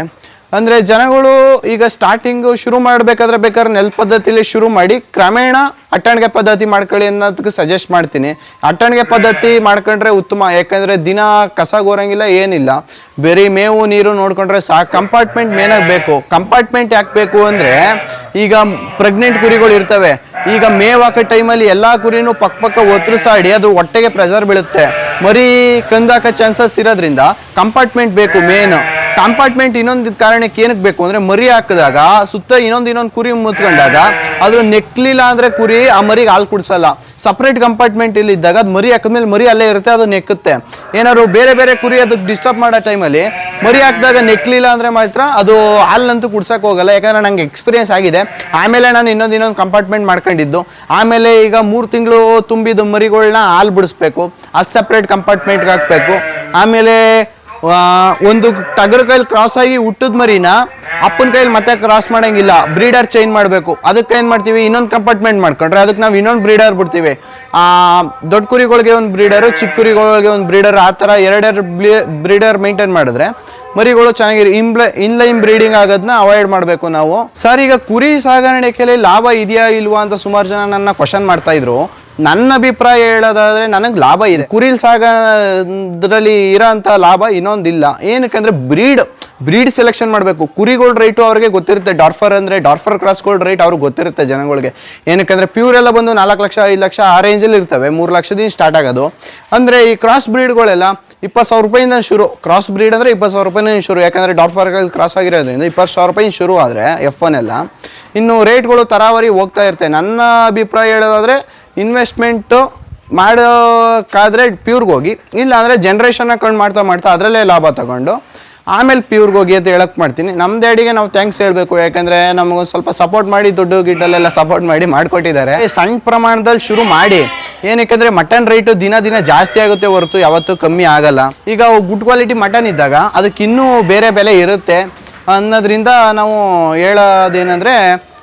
ಅಂದರೆ ಜನಗಳು ಈಗ ಸ್ಟಾರ್ಟಿಂಗು ಶುರು ಮಾಡಬೇಕಾದ್ರೆ ಬೇಕಾದ್ರೆ ನೆಲ ಪದ್ಧತಿಲಿ ಶುರು ಮಾಡಿ ಕ್ರಮೇಣ ಅಟ್ಟಣಿಗೆ ಪದ್ಧತಿ ಮಾಡ್ಕೊಳ್ಳಿ ಅನ್ನೋದಕ್ಕೆ ಸಜೆಸ್ಟ್ ಮಾಡ್ತೀನಿ. ಅಟ್ಟಣಿಗೆ ಪದ್ಧತಿ ಮಾಡ್ಕೊಂಡ್ರೆ ಉತ್ತಮ, ಯಾಕಂದರೆ ದಿನ ಕಸ ಗೋರಂಗಿಲ್ಲ, ಏನಿಲ್ಲ. ಬರೀ ಮೇವು, ನೀರು ನೋಡ್ಕೊಂಡ್ರೆ ಸಾ ಕಂಪಾರ್ಟ್ಮೆಂಟ್ ಮೇನಾಗಿ ಬೇಕು. ಕಂಪಾರ್ಟ್ಮೆಂಟ್ ಯಾಕೆ ಬೇಕು ಅಂದರೆ, ಈಗ ಪ್ರೆಗ್ನೆಂಟ್ ಕುರಿಗಳು ಇರ್ತವೆ. ಈಗ ಮೇವು ಹಾಕೋ ಟೈಮಲ್ಲಿ ಎಲ್ಲ ಕುರಿನೂ ಪಕ್ಕ ಪಕ್ಕ ಒತ್ತರಿಸಾಡಿ ಅದು ಹೊಟ್ಟೆಗೆ ಪ್ರೆಷರ್ ಬೀಳುತ್ತೆ. ಮರಿ ಕಂದಾಕೋ ಚಾನ್ಸಸ್ ಇರೋದ್ರಿಂದ ಕಂಪಾರ್ಟ್ಮೆಂಟ್ ಬೇಕು ಮೇನ್ ಕಂಪಾರ್ಟ್ಮೆಂಟ್ ಇನ್ನೊಂದು ಕಾರಣಕ್ಕೆ ಏನಕ್ಕೆ ಬೇಕು ಅಂದ್ರೆ ಮರಿ ಹಾಕಿದಾಗ, ಸುತ್ತ ಇನ್ನೊಂದು ಇನ್ನೊಂದು ಕುರಿ ಮುತ್ಕೊಂಡಾಗ ಅದ್ರ ನೆಕ್ಲಿಲ್ಲ ಅಂದ್ರೆ ಕುರಿ ಆ ಮರಿಗೆ ಹಾಲು ಕುಡಿಸಲ್ಲ. ಸಪ್ರೇಟ್ ಕಂಪಾರ್ಟ್ಮೆಂಟ್ ಇಲ್ಲಿ ಇದ್ದಾಗ ಅದು ಮರಿ ಹಾಕಿದ್ಮೇಲೆ ಮರಿ ಅಲ್ಲೇ ಇರುತ್ತೆ, ಅದು ನೆಕ್ಕುತ್ತೆ. ಏನಾದ್ರು ಬೇರೆ ಬೇರೆ ಕುರಿ ಅದಕ್ಕೆ ಡಿಸ್ಟರ್ಬ್ ಮಾಡೋ ಟೈಮಲ್ಲಿ ಮರಿ ಹಾಕಿದಾಗ ನೆಕ್ಲಿಲ್ಲ ಅಂದ್ರೆ ಮಾತ್ರ ಅದು ಹಾಲಂತೂ ಕುಡ್ಸಕ್ ಹೋಗಲ್ಲ. ಯಾಕಂದ್ರೆ ನಂಗೆ ಎಕ್ಸ್ಪೀರಿಯನ್ಸ್ ಆಗಿದೆ. ಆಮೇಲೆ ನಾನು ಇನ್ನೊಂದು ಇನ್ನೊಂದು ಕಂಪಾರ್ಟ್ಮೆಂಟ್ ಮಾಡ್ಕೊಂಡಿದ್ದು. ಆಮೇಲೆ ಈಗ ಮೂರು ತಿಂಗಳು ತುಂಬಿದ ಮರಿಗಳನ್ನ ಹಾಲು ಬಿಡಿಸ್ಬೇಕು. ಅದು ಸಪ್ರೇಟ್ ಕಂಪಾರ್ಟ್ಮೆಂಟ್ಗೆ ಹಾಕಬೇಕು. ಆಮೇಲೆ ಒಂದು ಟಗರ್ ಕೈಲಿ ಕ್ರಾಸ್ ಆಗಿ ಹುಟ್ಟದ ಮರಿನ ಅಪ್ಪನ ಕೈಲಿ ಮತ್ತೆ ಕ್ರಾಸ್ ಮಾಡಂಗಿಲ್ಲ. ಬ್ರೀಡರ್ ಚೇಂಜ್ ಮಾಡಬೇಕು. ಅದಕ್ಕೆ ಏನು ಮಾಡ್ತೀವಿ? ಇನ್ನೊಂದು ಕಂಪಾರ್ಟ್ಮೆಂಟ್ ಮಾಡ್ಕೊಂಡ್ರೆ ಅದಕ್ಕೆ ನಾವು ಇನ್ನೊಂದು ಬ್ರೀಡರ್ ಬಿಡ್ತೀವಿ. ಆ, ದೊಡ್ಡ ಕುರಿಗಳಿಗೆ ಒಂದು ಬ್ರೀಡರು ಚಿಕ್ಕ ಕುರಿಗಳಿಗೆ ಒಂದು ಬ್ರೀಡರ್ ಆ ಥರ ಎರಡೆರಡು ಬ್ರೀಡರ್ ಮೇಂಟೈನ್ ಮಾಡಿದ್ರೆ ಮರಿಗಳು ಚೆನ್ನಾಗಿ ಇನ್ಲ ಇನ್ಲೈನ್ ಬ್ರೀಡಿಂಗ್ ಆಗೋದನ್ನ ಅವಾಯ್ಡ್ ಮಾಡಬೇಕು ನಾವು. ಸರ್ ಈಗ ಕುರಿ ಸಾಗಾಣಿಕೆಯಲ್ಲಿ ಲಾಭ ಇದೆಯಾ ಇಲ್ವಾ ಅಂತ ಸುಮಾರು ಜನ ನನ್ನ ಕ್ವಶನ್ ಮಾಡ್ತಾ ಇದ್ರು. ನನ್ನ ಅಭಿಪ್ರಾಯ ಹೇಳೋದಾದ್ರೆ ನನಗೆ ಲಾಭ ಇದೆ. ಕುರಿಲ್ ಸಾಗದ್ರಲ್ಲಿ ಇರೋಂಥ ಲಾಭ ಇನ್ನೊಂದಿಲ್ಲ. ಏನಕ್ಕೆ ಬ್ರೀಡ್ ಬ್ರೀಡ್ ಸೆಲೆಕ್ಷನ್ ಮಾಡಬೇಕು. ಕುರಿಗಳ ರೈಟು ಅವ್ರಿಗೆ ಗೊತ್ತಿರುತ್ತೆ. ಡಾರ್ಫರ್ ಅಂದರೆ ಡಾರ್ಫರ್ ಕ್ರಾಸ್ಗಳ ರೇಟ್ ಅವ್ರಿಗೆ ಗೊತ್ತಿರುತ್ತೆ ಜನಗಳಿಗೆ. ಏನಕ್ಕೆಂದ್ರೆ ಪ್ಯೂರ್ ಎಲ್ಲ ಬಂದು ನಾಲ್ಕು ಲಕ್ಷ, ಐದು ಲಕ್ಷ ಆ ರೇಂಜಲ್ಲಿ ಇರ್ತವೆ. ಮೂರು ಲಕ್ಷದಿಂದ ಸ್ಟಾರ್ಟ್ ಆಗೋದು. ಅಂದರೆ ಈ ಕ್ರಾಸ್ ಬ್ರೀಡ್ಗಳೆಲ್ಲ ಇಪ್ಪತ್ತು ಸಾವಿರ ರೂಪಾಯಿಂದ ಶುರು. ಕ್ರಾಸ್ ಬ್ರೀಡ್ ಅಂದರೆ ಇಪ್ಪತ್ತು ಸಾವಿರ ರೂಪಾಯಿನ ಶುರು. ಯಾಕಂದರೆ ಡಾರ್ಫರ್ಗಳು ಕ್ರಾಸ್ ಆಗಿರೋದ್ರಿಂದ ಇಪ್ಪತ್ತು ಸಾವಿರ ರೂಪಾಯಿ ಶುರು ಆದರೆ ಎಫ್ ಒನ್ ಎಲ್ಲ. ಇನ್ನು ರೇಟ್ಗಳು ತರಾವರಿ ಹೋಗ್ತಾ ಇರುತ್ತೆ ನನ್ನ ಅಭಿಪ್ರಾಯ ಹೇಳೋದಾದರೆ ಇನ್ವೆಸ್ಟ್ಮೆಂಟು ಮಾಡೋಕ್ಕಾದ್ರೆ ಪ್ಯೂರ್ಗೆ ಹೋಗಿ ಇಲ್ಲ ಅಂದರೆ ಜನ್ರೇಷನ್ನ ಕಂಡು ಮಾಡ್ತಾ ಮಾಡ್ತಾ ಅದರಲ್ಲೇ ಲಾಭ ತಗೊಂಡು, ಆಮೇಲೆ ಪ್ಯೂರ್ಗೆ ಹೋಗಿ ಅಂತ ಹೇಳಕ್ ಮಾಡ್ತೀನಿ. ನಮ್ಮ ಡ್ಯಾಡಿಗೆ ನಾವು ಥ್ಯಾಂಕ್ಸ್ ಹೇಳಬೇಕು, ಯಾಕಂದರೆ ನಮಗೊಂದು ಸ್ವಲ್ಪ ಸಪೋರ್ಟ್ ಮಾಡಿ, ದುಡ್ಡು ಗಿಡ್ಡಲ್ಲೆಲ್ಲ ಸಪೋರ್ಟ್ ಮಾಡಿ ಮಾಡಿಕೊಟ್ಟಿದ್ದಾರೆ. ಸಣ್ಣ ಪ್ರಮಾಣದಲ್ಲಿ ಶುರು ಮಾಡಿ ಏನಕ್ಕೆ ಮಟನ್ ರೇಟು ದಿನ ದಿನ ಜಾಸ್ತಿ ಆಗುತ್ತೆ ಹೊರತು ಯಾವತ್ತೂ ಕಮ್ಮಿ ಆಗಲ್ಲ. ಈಗ ಗುಡ್ ಕ್ವಾಲಿಟಿ ಮಟನ್ ಇದ್ದಾಗ ಅದಕ್ಕೆ ಇನ್ನೂ ಬೇರೆ ಬೆಲೆ ಇರುತ್ತೆ. ಅನ್ನೋದ್ರಿಂದ ನಾವು ಹೇಳೋದೇನೆಂದರೆ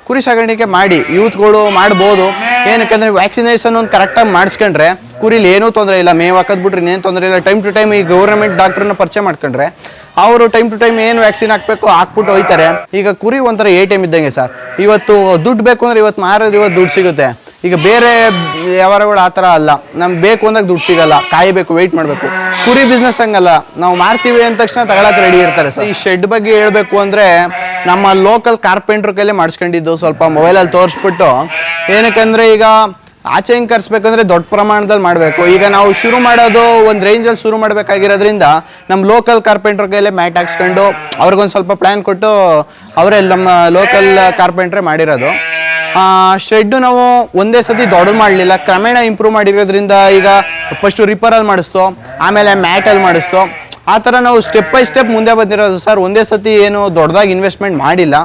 ಕುರಿ ಸಾಗಾಣಿಕೆ ಮಾಡಿ, ಯೂತ್ಗಳು ಮಾಡ್ಬೋದು. ಏನಕ್ಕಂದ್ರೆ ವ್ಯಾಕ್ಸಿನೇಷನ್ ಒಂದು ಕರೆಕ್ಟಾಗಿ ಮಾಡಿಸ್ಕೊಂಡ್ರೆ ಕುರಿಲಿ ಏನೂ ತೊಂದರೆ ಇಲ್ಲ. ಮೇವು ಹಾಕೋದ್ಬಿಟ್ರೆ ಇನ್ನೇನು ತೊಂದರೆ ಇಲ್ಲ. ಟೈಮ್ ಟು ಟೈಮ್ ಈ ಗೌರ್ಮೆಂಟ್ ಡಾಕ್ಟ್ರನ್ನ ಪರಿಚಯ ಮಾಡ್ಕೊಂಡ್ರೆ ಅವರು ಟೈಮ್ ಟು ಟೈಮ್ ಏನು ವ್ಯಾಕ್ಸಿನ್ ಹಾಕ್ಬೇಕು ಹಾಕ್ಬಿಟ್ಟು ಹೋಯ್ತಾರೆ. ಈಗ ಕುರಿ ಒಂಥರ ಎ ಟೈಮ್ ಇದ್ದಂಗೆ ಸರ್. ಇವತ್ತು ದುಡ್ಡು ಬೇಕು ಅಂದ್ರೆ ಇವತ್ತು ಮಾರಿದ್ರೆ ಇವತ್ತು ದುಡ್ಡು ಸಿಗುತ್ತೆ. ಈಗ ಬೇರೆ ವ್ಯವಹಾರಗಳು ಆ ಥರ ಅಲ್ಲ. ನಮ್ಗೆ ಬೇಕು ಅಂದಾಗ ದುಡ್ಡು ಸಿಗಲ್ಲ. ಕಾಯಬೇಕು ವೆಯ್ಟ್ ಮಾಡಬೇಕು. ಕುರಿ ಬಿಸ್ನೆಸ್ ಹಂಗಲ್ಲ. ನಾವು ಮಾರ್ತೀವಿ ಅಂದ ತಕ್ಷಣ ತಗೊಳಕ್ಕೆ ರೆಡಿ ಇರ್ತಾರೆ ಸರ್. ಈ ಶೆಡ್ ಬಗ್ಗೆ ಹೇಳಬೇಕು ಅಂದರೆ ನಮ್ಮ ಲೋಕಲ್ ಕಾರ್ಪೆಂಟ್ರ್ ಕೈಲೇ ಮಾಡಿಸ್ಕೊಂಡಿದ್ದು ಸ್ವಲ್ಪ ಮೊಬೈಲಲ್ಲಿ ತೋರಿಸ್ಬಿಟ್ಟು. ಏನಕ್ಕಂದರೆ ಈಗ ಆಚೆ ಹಿಂಗೆ ಕರ್ಸ್ಬೇಕಂದ್ರೆ ದೊಡ್ಡ ಪ್ರಮಾಣದಲ್ಲಿ ಮಾಡಬೇಕು. ಈಗ ನಾವು ಶುರು ಮಾಡೋದು ಒಂದು ರೇಂಜಲ್ಲಿ ಶುರು ಮಾಡಬೇಕಾಗಿರೋದ್ರಿಂದ ನಮ್ಮ ಲೋಕಲ್ ಕಾರ್ಪೆಂಟ್ರ್ ಕೈಲೇ ಮ್ಯಾಟ್ ಹಾಕ್ಸ್ಕೊಂಡು ಅವ್ರಿಗೊಂದು ಸ್ವಲ್ಪ ಪ್ಲ್ಯಾನ್ ಕೊಟ್ಟು ಅವರೇ ನಮ್ಮ ಲೋಕಲ್ ಕಾರ್ಪೆಂಟ್ರೇ ಮಾಡಿರೋದು. ಶೆಡ್ಡು ನಾವು ಒಂದೇ ಸತಿ ದೊಡ್ಡದು ಮಾಡಲಿಲ್ಲ. ಕ್ರಮೇಣ ಇಂಪ್ರೂವ್ ಮಾಡಿರೋದ್ರಿಂದ ಈಗ ಫಸ್ಟು ರಿಪೇರಲ್ಲಿ ಮಾಡಿಸ್ತು. ಆಮೇಲೆ ಮ್ಯಾಟಲ್ಲಿ ಮಾಡಿಸ್ತು. ಆ ಥರ ನಾವು ಸ್ಟೆಪ್ ಬೈ ಸ್ಟೆಪ್ ಮುಂದೆ ಬಂದಿರೋದು ಸರ್. ಒಂದೇ ಸತಿ ಏನು ದೊಡ್ಡದಾಗಿ ಇನ್ವೆಸ್ಟ್ಮೆಂಟ್ ಮಾಡಿಲ್ಲ.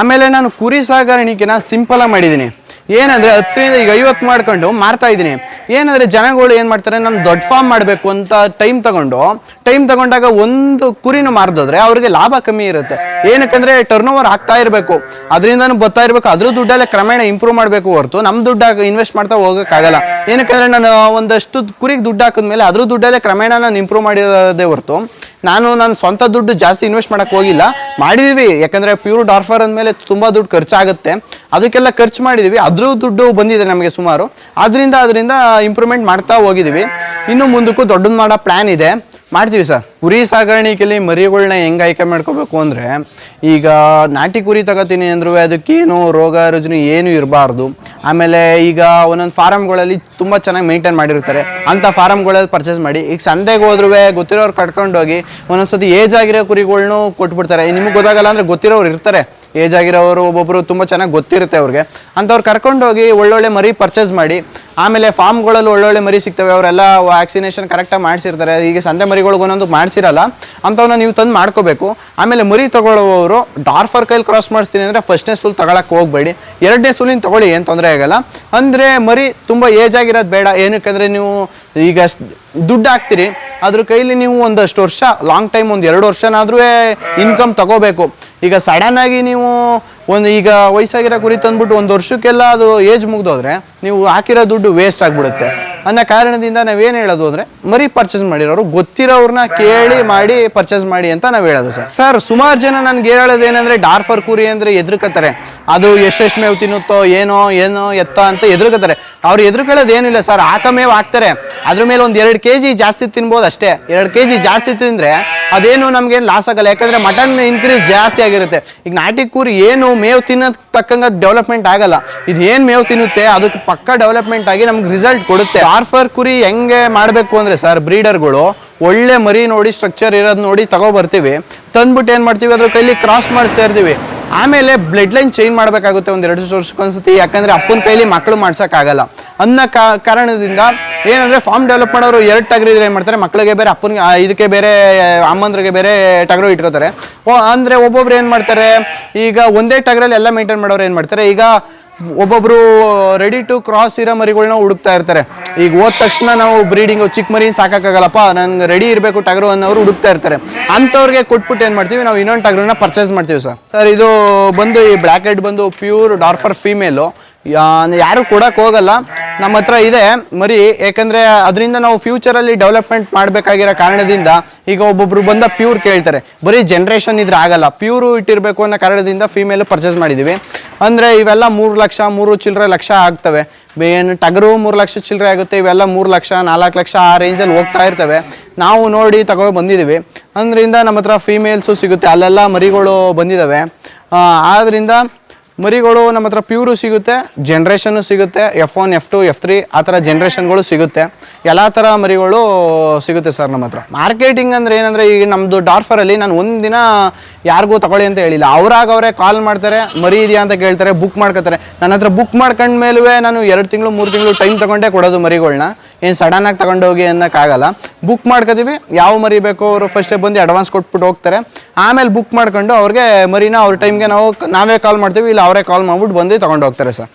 ಆಮೇಲೆ ನಾನು ಕುರಿ ಸಾಗಾಣಿಕೆನ ಸಿಂಪಲಾಗಿ ಮಾಡಿದ್ದೀನಿ. ಏನಂದ್ರೆ ಹತ್ತರಿಂದ ಈಗ ಐವತ್ತು ಮಾಡ್ಕೊಂಡು ಮಾರ್ತಾ ಇದ್ದೀನಿ. ಏನಂದ್ರೆ ಜನಗಳು ಏನು ಮಾಡ್ತಾರೆ, ನಾನು ದೊಡ್ಡ ಫಾರ್ಮ್ ಮಾಡಬೇಕು ಅಂತ ಟೈಮ್ ತಗೊಂಡು ಟೈಮ್ ತಗೊಂಡಾಗ ಒಂದು ಕುರಿನ ಮಾರ್ದೋದ್ರೆ ಅವ್ರಿಗೆ ಲಾಭ ಕಮ್ಮಿ ಇರುತ್ತೆ. ಏನಕ್ಕಂದ್ರೆ ಟರ್ನ್ ಓವರ್ ಆಗ್ತಾ ಇರಬೇಕು. ಅದರಿಂದನೂ ಬರ್ತಾ ಇರಬೇಕು. ಅದ್ರ ದುಡ್ಡಲ್ಲೇ ಕ್ರಮೇಣ ಇಂಪ್ರೂವ್ ಮಾಡಬೇಕು ಹೊರತು ನಮ್ಮ ದುಡ್ಡು ಇನ್ವೆಸ್ಟ್ ಮಾಡ್ತಾ ಹೋಗೋಕ್ಕಾಗಲ್ಲ ಏನಕ್ಕಂದ್ರೆ ನಾನು ಒಂದಷ್ಟು ಕುರಿಗೆ ದುಡ್ಡು ಹಾಕಿದ್ಮೇಲೆ ಅದ್ರ ದುಡ್ಡಲ್ಲೇ ಕ್ರಮೇಣ ನಾನು ಇಂಪ್ರೂವ್ ಮಾಡಿರೋದೇ ಹೊರತು ನಾನು ನನ್ನ ಸ್ವಂತ ದುಡ್ಡು ಜಾಸ್ತಿ ಇನ್ವೆಸ್ಟ್ ಮಾಡಕ್ಕೆ ಹೋಗಿಲ್ಲ. ಮಾಡಿದ್ವಿ. ಯಾಕಂದ್ರೆ ಪ್ಯೂರ್ ಡಾರ್ಫರ್ ಅಂದಮೇಲೆ ತುಂಬ ದುಡ್ಡು ಖರ್ಚಾಗುತ್ತೆ. ಅದಕ್ಕೆಲ್ಲ ಖರ್ಚು ಮಾಡಿದ್ವಿ. ಅದ್ರ ದುಡ್ಡು ಬಂದಿದೆ ನಮಗೆ ಸುಮಾರು. ಆದ್ದರಿಂದ ಅದರಿಂದ ಇಂಪ್ರೂವ್ಮೆಂಟ್ ಮಾಡ್ತಾ ಹೋಗಿದ್ದೀವಿ ಇನ್ನು ಮುಂದಕ್ಕೂ ದೊಡ್ಡದು ಮಾಡೋ ಪ್ಲ್ಯಾನ್ ಇದೆ. ಮಾಡ್ತೀವಿ ಸರ್. ಕುರಿ ಸಾಗಾಣಿಕೆಯಲ್ಲಿ ಮರಿಗಳನ್ನ ಹೆಂಗೆ ಆಯ್ಕೆ ಮಾಡ್ಕೋಬೇಕು ಅಂದರೆ, ಈಗ ನಾಟಿ ಕುರಿ ತಗೋತೀನಿ ಅಂದ್ರೂ ಅದಕ್ಕೇನು ರೋಗ ರುಜಿನ ಏನು ಇರಬಾರ್ದು. ಆಮೇಲೆ ಈಗ ಒಂದೊಂದು ಫಾರಮ್ಗಳಲ್ಲಿ ತುಂಬ ಚೆನ್ನಾಗಿ ಮೇಂಟೈನ್ ಮಾಡಿರ್ತಾರೆ. ಅಂಥ ಫಾರಮ್ಗಳಲ್ಲಿ ಪರ್ಚೇಸ್ ಮಾಡಿ, ಈಗ ಸಂತೆಗೆ ಹೋದ್ರೂ ಗೊತ್ತಿರೋರು ಕಟ್ಕೊಂಡೋಗಿ ಒಂದೊಂದ್ಸತಿ ಏಜ್ ಆಗಿರೋ ಕುರಿಗಳ್ನೂ ಕೊಟ್ಬಿಡ್ತಾರೆ. ನಿಮ್ಗೆ ಗೊತ್ತಾಗಲ್ಲ ಅಂದರೆ ಗೊತ್ತಿರೋರು ಇರ್ತಾರೆ. ಏಜ್ ಆಗಿರೋರು ಒಬ್ಬೊಬ್ಬರು ತುಂಬ ಚೆನ್ನಾಗಿ ಗೊತ್ತಿರುತ್ತೆ ಅವ್ರಿಗೆ. ಅಂಥವ್ರು ಕರ್ಕೊಂಡೋಗಿ ಒಳ್ಳೊಳ್ಳೆ ಮರಿ ಪರ್ಚೇಸ್ ಮಾಡಿ, ಆಮೇಲೆ ಫಾರ್ಮ್ಗಳಲ್ಲಿ ಒಳ್ಳೊಳ್ಳೆ ಮರಿ ಸಿಗ್ತವೆ, ಅವರೆಲ್ಲ ವ್ಯಾಕ್ಸಿನೇಷನ್ ಕರೆಕ್ಟಾಗಿ ಮಾಡಿಸಿರ್ತಾರೆ ಈಗ ಸಂತೆ ಮರಿಗಳಿಗೆ ಒಂದೊಂದು ಮಾಡಿಸಿರಲ್ಲ ನೀವು ತಂದು ಮಾಡ್ಕೋಬೇಕು. ಆಮೇಲೆ ಮರಿ ತೊಗೊಳ್ಳೋವರು ಡಾರ್ಫರ್ ಕೈಲಿ ಕ್ರಾಸ್ ಮಾಡಿಸ್ತೀನಿ ಅಂದರೆ ಫಸ್ಟ್ನೇ ಸುಲ್ ತಗೊಳಕ್ಕೆ ಹೋಗಬೇಡಿ, ಎರಡನೇ ಸುಲಿನ ತಗೊಳ್ಳಿ, ಏನು ತೊಂದರೆ ಆಗಲ್ಲ. ಅಂದರೆ ಮರಿ ತುಂಬ ಏಜ್ ಆಗಿರೋದು ಬೇಡ, ಏನಕ್ಕಂದರೆ ನೀವು ಈಗ ದುಡ್ಡು ಹಾಕ್ತೀರಿ, ಅದ್ರ ಕೈಲಿ ನೀವು ಒಂದಷ್ಟು ವರ್ಷ ಲಾಂಗ್ ಟೈಮ್ ಒಂದು ಎರಡು ವರ್ಷನಾದ್ರೂ ಇನ್ಕಮ್ ತಗೋಬೇಕು. ಈಗ ಸಡನ್ ಆಗಿ ನೀವು ಒಂದು ಈಗ ವಯಸ್ಸಾಗಿರೋ ಕುರಿ ತಂದ್ಬಿಟ್ಟು ಒಂದು ವರ್ಷಕ್ಕೆಲ್ಲ ಅದು ಏಜ್ ಮುಗ್ದೋದ್ರೆ ನೀವು ಹಾಕಿರೋ ದುಡ್ಡು ವೇಸ್ಟ್ ಆಗಿಬಿಡುತ್ತೆ. ಅನ್ನೋ ಕಾರಣದಿಂದ ನಾವೇನು ಹೇಳೋದು ಅಂದರೆ, ಮರಿ ಪರ್ಚೇಸ್ ಮಾಡಿರೋರು ಗೊತ್ತಿರೋರ್ನ ಕೇಳಿ ಮಾಡಿ ಪರ್ಚೇಸ್ ಮಾಡಿ ಅಂತ ನಾವು ಹೇಳೋದು ಸರ್. ಸರ್, ಸುಮಾರು ಜನ ನನ್ಗೆ ಹೇಳೋದು ಏನಂದರೆ ಡಾರ್ಫರ್ ಕುರಿ ಅಂದರೆ ಎದುರುಕತ್ತಾರೆ. ಅದು ಎಷ್ಟೆಷ್ಟು ಮೇವು ತಿನ್ನುತ್ತೋ, ಏನೋ ಏನೋ ಎತ್ತೋ ಅಂತ ಎದುರುಕತ್ತಾರೆ. ಅವ್ರು ಎದುರುಕೊಳ್ಳೋದು ಏನಿಲ್ಲ ಸರ್ ಹಾಕ ಮೇವು ಹಾಕ್ತಾರೆ. ಅದ್ರ ಮೇಲೆ ಒಂದು ಎರಡು ಕೆ ಜಿ ಜಾಸ್ತಿ ತಿನ್ಬೋದು ಅಷ್ಟೇ. ಎರಡು ಕೆ ಜಿ ಜಾಸ್ತಿ ತಿಂದರೆ ಅದೇನು ನಮಗೇನು ಲಾಸ್ ಆಗಲ್ಲ. ಯಾಕಂದ್ರೆ ಮಟನ್ ಇನ್ಕ್ರೀಸ್ ಜಾಸ್ತಿ ಆಗಿರುತ್ತೆ. ಈಗ ನಾಟಿ ಕೂರಿ ಏನು ಮೇವು ತಿನ್ನೋದು ತಕ್ಕಂಗೆ ಡೆವಲಪ್ಮೆಂಟ್ ಆಗಲ್ಲ. ಇದು ಏನು ಮೇವು ತಿನ್ನುತ್ತೆ, ಅದಕ್ಕೆ ಪಕ್ಕ ಡೆವಲಪ್ಮೆಂಟ್ ಆಗಿ ನಮ್ಗೆ ರಿಸಲ್ಟ್ ಕೊಡುತ್ತೆ. ಆರ್ಫರ್ ಕುರಿ ಹೆಂಗೆ ಮಾಡಬೇಕು ಅಂದರೆ ಸರ್ ಬ್ರೀಡರ್ಗಳು, ಒಳ್ಳೆ ಮರಿ ನೋಡಿ ಸ್ಟ್ರಕ್ಚರ್ ಇರೋದು ನೋಡಿ ತಗೊಬರ್ತೀವಿ. ತಂದ್ಬಿಟ್ಟು ಏನು ಮಾಡ್ತೀವಿ? ಅದ್ರ ಕೈಲಿ ಕ್ರಾಸ್ ಮಾಡಿಸ್ತಾ ಇರ್ತೀವಿ. ಆಮೇಲೆ ಬ್ಲಡ್ ಲೈನ್ ಚೇಂಜ್ ಮಾಡಬೇಕಾಗುತ್ತೆ ಒಂದು ಎರಡು ವರ್ಷಕ್ಕೊಂದ್ಸತಿ. ಯಾಕಂದರೆ ಅಪ್ಪನ ಕೈಲಿ ಮಕ್ಕಳು ಮಾಡ್ಸೋಕ್ಕಾಗಲ್ಲ. ಅನ್ನೋ ಕಾರಣದಿಂದ ಏನಂದರೆ ಫಾರ್ಮ್ ಡೆವಲಪ್ ಮಾಡೋರು ಎರಡು ಟಗರಿದ್ರೆ ಏನು ಮಾಡ್ತಾರೆ? ಮಕ್ಕಳಿಗೆ ಬೇರೆ ಅಪ್ಪನಿಗೆ ಇದಕ್ಕೆ ಬೇರೆ ಅಮ್ಮಂದ್ರಿಗೆ ಬೇರೆ ಟಗರು ಇಟ್ಕೋತಾರೆ. ಓ, ಅಂದರೆ ಒಬ್ಬೊಬ್ರು ಏನು ಮಾಡ್ತಾರೆ? ಈಗ ಒಂದೇ ಟಗರಲ್ಲಿ ಎಲ್ಲ ಮೇಂಟೈನ್ ಮಾಡೋರು ಏನು ಮಾಡ್ತಾರೆ? ಈಗ ಒಬ್ಬೊಬ್ರು ರೆಡಿ ಟು ಕ್ರಾಸ್ ಇರೋ ಮರಿಗಳನ್ನ ಹುಡುಕ್ತಾ ಇರ್ತಾರೆ. ಈಗ ಹೋದ ತಕ್ಷಣ ನಾವು ಬ್ರೀಡಿಂಗ್ ಚಿಕ್ಕ ಮರಿನ ಸಾಕಾಗಲ್ಲಪ್ಪ ನಂಗೆ ರೆಡಿ ಇರಬೇಕು ಟಗರು ಅನ್ನೋರು ಹುಡುಕ್ತಾ ಇರ್ತಾರೆ. ಅಂಥವ್ರಿಗೆ ಕೊಟ್ಬಿಟ್ಟು ಏನು ಮಾಡ್ತೀವಿ, ನಾವು ಇನ್ನೊಂದು ಟಗರನ್ನ ಪರ್ಚೇಸ್ ಮಾಡ್ತೀವಿ ಸರ್. ಸರ್, ಇದು ಬಂದು ಈ ಬ್ಲ್ಯಾಕ್ ಹೆಡ್ ಬಂದು ಪ್ಯೂರ್ ಡಾರ್ಫರ್ ಫೀಮೇಲು ಯಾರು ಕೊಡಕ್ಕೆ ಹೋಗಲ್ಲ. ನಮ್ಮ ಹತ್ರ ಇದೆ ಮರಿ ಯಾಕಂದ್ರೆ ಅದರಿಂದ ನಾವು ಫ್ಯೂಚರಲ್ಲಿ ಡೆವಲಪ್ಮೆಂಟ್ ಮಾಡಬೇಕಾಗಿರೋ ಕಾರಣದಿಂದ ಈಗ ಒಬ್ಬೊಬ್ರು ಬಂದ ಪ್ಯೂರ್ ಕೇಳ್ತಾರೆ. ಬರೀ ಜನ್ರೇಷನ್ ಇದ್ರೆ ಆಗಲ್ಲ ಪ್ಯೂರು ಇಟ್ಟಿರಬೇಕು ಅನ್ನೋ ಕಾರಣದಿಂದ ಫೀಮೇಲು ಪರ್ಚೇಸ್ ಮಾಡಿದ್ದೀವಿ ಅಂದರೆ ಇವೆಲ್ಲ ಮೂರು ಲಕ್ಷ, ಮೂರು ಚಿಲ್ಲರೆ ಲಕ್ಷ ಆಗ್ತವೆ. ಏನು ಟಗರು ಮೂರು ಲಕ್ಷ ಚಿಲ್ಲರೆ ಆಗುತ್ತೆ, ಇವೆಲ್ಲ ಮೂರು ಲಕ್ಷ, ನಾಲ್ಕು ಲಕ್ಷ ಆ ರೇಂಜಲ್ಲಿ ಹೋಗ್ತಾ ಇರ್ತವೆ. ನಾವು ನೋಡಿ ತಗೋ ಬಂದಿದ್ದೀವಿ ಅದರಿಂದ ನಮ್ಮ ಹತ್ರ ಫೀಮೇಲ್ಸು ಸಿಗುತ್ತೆ, ಅಲ್ಲೆಲ್ಲ ಮರಿಗಳು ಬಂದಿದ್ದಾವೆ ಆದ್ದರಿಂದ ಮರಿಗಳು ನಮ್ಮ ಹತ್ರ ಪ್ಯೂರು ಸಿಗುತ್ತೆ ಜನ್ರೇಷನ್ನು ಸಿಗುತ್ತೆ F one F two F three ಆ ಥರ ಜನ್ರೇಷನ್ಗಳು ಸಿಗುತ್ತೆ. ಎಲ್ಲ ಥರ ಮರಿಗಳು ಸಿಗುತ್ತೆ ಸರ್ ನಮ್ಮ ಹತ್ರ. ಮಾರ್ಕೆಟಿಂಗ್ ಅಂದರೆ ಏನಂದರೆ ಈಗ ನಮ್ಮದು ಡಾರ್ಫರಲ್ಲಿ ನಾನು ಒಂದಿನ ಯಾರಿಗೂ ತಗೊಳ್ಳಿ ಅಂತ ಹೇಳಿಲ್ಲ. ಅವ್ರಾಗ ಅವರೇ ಕಾಲ್ ಮಾಡ್ತಾರೆ ಮರಿ ಇದೆಯಾ ಅಂತ ಕೇಳ್ತಾರೆ ಬುಕ್ ಮಾಡ್ಕೋತಾರೆ. ನನ್ನ ಹತ್ರ ಬುಕ್ ಮಾಡ್ಕೊಂಡ ಮೇಲೂ ನಾನು ಎರಡು ತಿಂಗಳು, ಮೂರು ತಿಂಗಳು ಟೈಮ್ ತಗೊಂಡೇ ಕೊಡೋದು ಮರಿಗಳನ್ನ ಏನು ಸಡನ್ನಾಗಿ ತಗೊಂಡೋಗಿ ಅನ್ನೋಕ್ಕಾಗಲ್ಲ. ಬುಕ್ ಮಾಡ್ಕೋತೀವಿ, ಯಾವ ಮರಿ ಬೇಕೋ ಅವರು ಫಸ್ಟೇ ಬಂದು ಅಡ್ವಾನ್ಸ್ ಕೊಟ್ಬಿಟ್ಟು ಹೋಗ್ತಾರೆ. ಆಮೇಲೆ ಬುಕ್ ಮಾಡ್ಕೊಂಡು ಅವ್ರಿಗೆ ಮರಿನ ಅವ್ರ ಟೈಮ್ಗೆ ನಾವು ನಾವೇ ಕಾಲ್ ಮಾಡ್ತೀವಿ, ಇಲ್ಲ ಅವರೇ ಕಾಲ್ ಮಾಡ್ಬಿಟ್ಟು ಬಂದು ತಗೊಂಡು ಹೋಗ್ತಾರೆ ಸರ್.